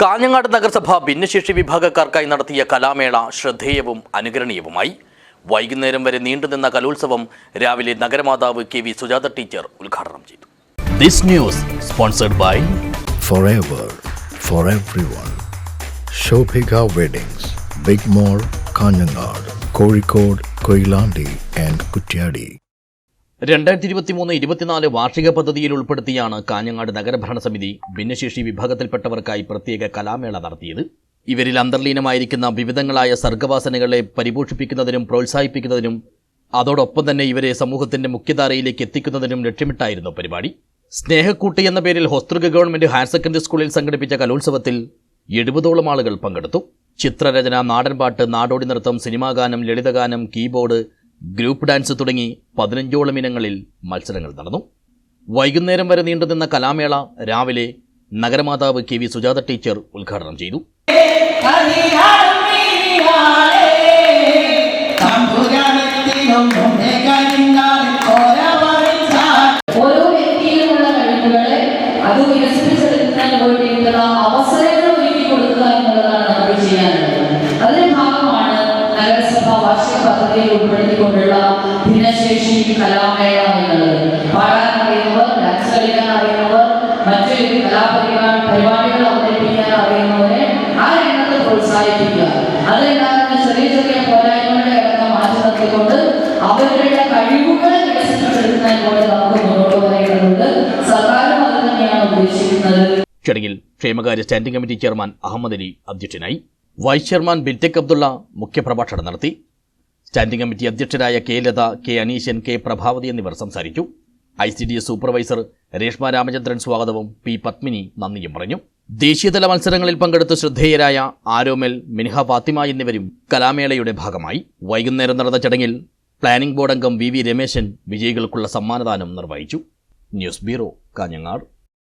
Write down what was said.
കാഞ്ഞങ്ങാട് നഗരസഭ ഭിന്നശേഷി വിഭാഗക്കാർക്കായി നടത്തിയ കലാമേള ശ്രദ്ധേയവും അനുകരണീയവുമായി. വൈകുന്നേരം വരെ നീണ്ടുനിന്ന കലോത്സവം രാവിലെ നഗരമാതാവ് കെ വി സുജാത ടീച്ചർ ഉദ്ഘാടനം ചെയ്തു. This news sponsored by forever for every one Shobhika weddings big mall Kanhangad Kozhikode Koyilandy and Kutyadi. രണ്ടായിരത്തി ഇരുപത്തി മൂന്ന് ഇരുപത്തിനാല് വാർഷിക പദ്ധതിയിൽ ഉൾപ്പെടുത്തിയാണ് കാഞ്ഞങ്ങാട് നഗരഭരണ സമിതി ഭിന്നശേഷി വിഭാഗത്തിൽപ്പെട്ടവർക്കായി പ്രത്യേക കലാമേള നടത്തിയത്. ഇവരിൽ അന്തർലീനമായിരിക്കുന്ന വിവിധങ്ങളായ സർഗവാസനകളെ പരിപോഷിപ്പിക്കുന്നതിനും പ്രോത്സാഹിപ്പിക്കുന്നതിനും അതോടൊപ്പം തന്നെ ഇവരെ സമൂഹത്തിന്റെ മുഖ്യധാരയിലേക്ക് എത്തിക്കുന്നതിനും ലക്ഷ്യമിട്ടായിരുന്നു പരിപാടി. സ്നേഹക്കൂട്ടി എന്ന പേരിൽ ഹോസ്തൃക ഗവൺമെന്റ് ഹയർ സെക്കൻഡറി സ്കൂളിൽ സംഘടിപ്പിച്ച കലോത്സവത്തിൽ എഴുപതോളം ആളുകൾ പങ്കെടുത്തു. ചിത്രരചന നാടൻപാട്ട് നാടോടി നൃത്തം സിനിമാഗാനം ലളിതഗാനം കീബോർഡ് ഗ്രൂപ്പ് ഡാൻസ് തുടങ്ങി പതിനഞ്ചോളം ഇനങ്ങളിൽ മത്സരങ്ങൾ നടന്നു. വൈകുന്നേരം വരെ നീണ്ടുനിന്ന കലാമേള രാവിലെ നഗരമാതാവ് കെ വി സുജാത ടീച്ചർ ഉദ്ഘാടനം ചെയ്തു. ഓരോ കഴിവുകളെ അത് വികസിപ്പിച്ചെടുക്കാൻ വേണ്ടിയിട്ടുള്ള അവസരങ്ങൾ പദ്ധതിയിൽ ഉൾപ്പെടുത്തിക്കൊണ്ടുള്ള ഭിന്നശേഷി കലാമേള പരിപാടികൾ അവരുടെ ചടങ്ങിൽ ക്ഷേമകാര്യ standing committee chairman Ahmed Ali അധ്യക്ഷനായി. വൈസ് ചെയർമാൻ ബിൽറ്റെക് അബ്ദുള്ള മുഖ്യപ്രഭാഷണം നടത്തി. Standing committee അധ്യക്ഷരായ K Latha K Aneeshan K Prabhavathi എന്നിവർ സംസാരിച്ചു. I C D S supervisor Reshma Ramachandran സ്വാഗതവും പി പത്മിനി നന്ദിയും പറഞ്ഞു. ദേശീയതല മത്സരങ്ങളിൽ പങ്കെടുത്ത ശ്രദ്ധേയരായ ആരോമൽ മിൻഹ ഫാത്തിമ എന്നിവരും കലാമേളയുടെ ഭാഗമായി. വൈകുന്നേരം നടന്ന ചടങ്ങിൽ പ്ലാനിംഗ് ബോർഡ് അംഗം വി വി രമേശൻ വിജയികൾക്കുള്ള സമ്മാനദാനം നിർവഹിച്ചു. News bureau Kanhangad.